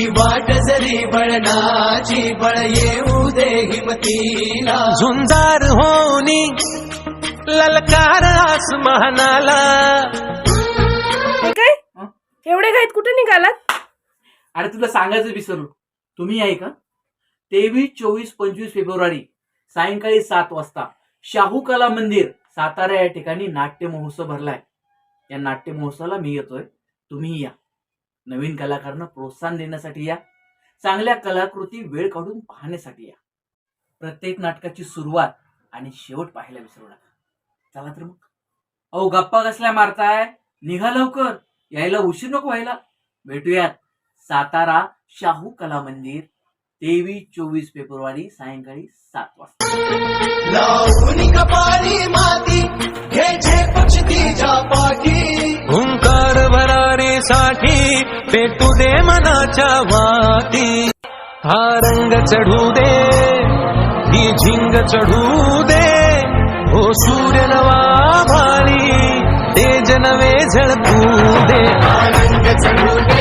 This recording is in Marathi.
वाट जरी बळणाची बळ येऊ दे हिमतीला. झुंजार होनी ललकार आसमानाला. हे काय? एवढे घाईत कुठे निघालात? अरे तुला सांगायचं विसरलो तुम्ही आहे का? तेवीस चोवीस पंचवीस फेब्रुवारी सायंकाळी सात वाजता शाहू कला मंदिर सातारा या ठिकाणी नाट्य महोत्सव भरलाय. या नाट्य महोत्सवाला मी येतोय. तुम्ही या. नवीन कलाकारांना प्रोत्साहन देण्यासाठी या. चांगल्या कलाकृती वेळ काढून पाहण्यासाठी या. प्रत्येक नाटकाची सुरुवात आणि शेवट पाहायला विसरू नका. चला तर मग. अहो गप्पा कसल्या मारताय? निघा लवकर. यायला उशीर नको व्हायला. भेटूयात. सातारा शाहू कला मंदिर तेवीस चोवीस फेब्रुवारी सायंकाळी सात वाजता. पेटू दे मनाच्या वाटी. हा रंग चढू दे ही झिंग चढू दे. हो सूर्य नवा भारी तेज नवे झळकू दे. आनंद चढू दे